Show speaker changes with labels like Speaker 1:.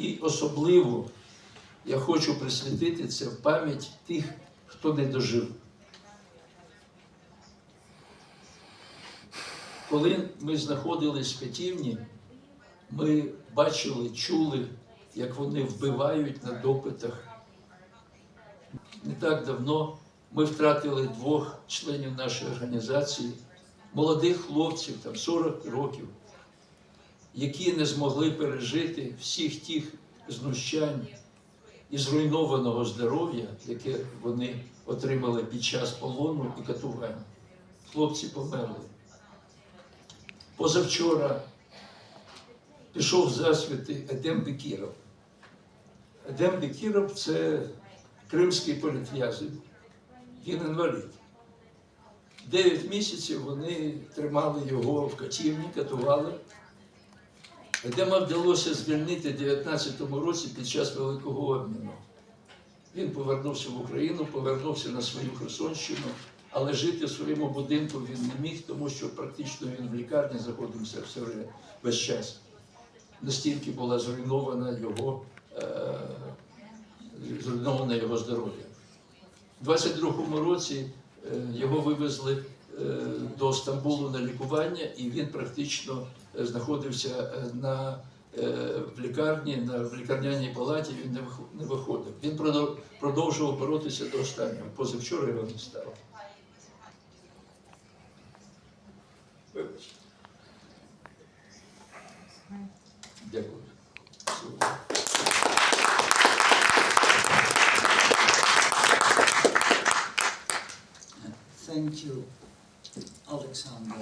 Speaker 1: І особливо я хочу присвятити це в пам'ять тих, хто не дожив. Коли ми знаходились в Катівні, ми бачили, чули, як вони вбивають на допитах. Не так давно ми втратили двох членів нашої організації, молодих хлопців, там 40 років, які не змогли пережити всіх тих знущань і зруйнованого здоров'я, яке вони отримали під час полону і катувань. Хлопці померли. Позавчора пішов засвіти Едем Бекіров. Едем Бекіров це кримський політв'язень. Він інвалід. Дев'ять місяців вони тримали його в катівні, катували. Едема вдалося звільнити в 19-му році під час Великого обміну. Він повернувся в Україну, повернувся на свою Херсонщину, але жити в своєму будинку він не міг, тому що практично він в лікарні знаходився все весь час. Настільки була зруйнована його, е, зруйноване його здоров'я. У 22-му році е, його вивезли до Стамбулу на лікування, і він практично е, знаходився е, на, е, в лікарні, на, в лікарняній палаті, він не вих- не виходив. Він продов- продовжував боротися до останнього. Позавчора його не стало. Дякую.
Speaker 2: Thank you, Alexander,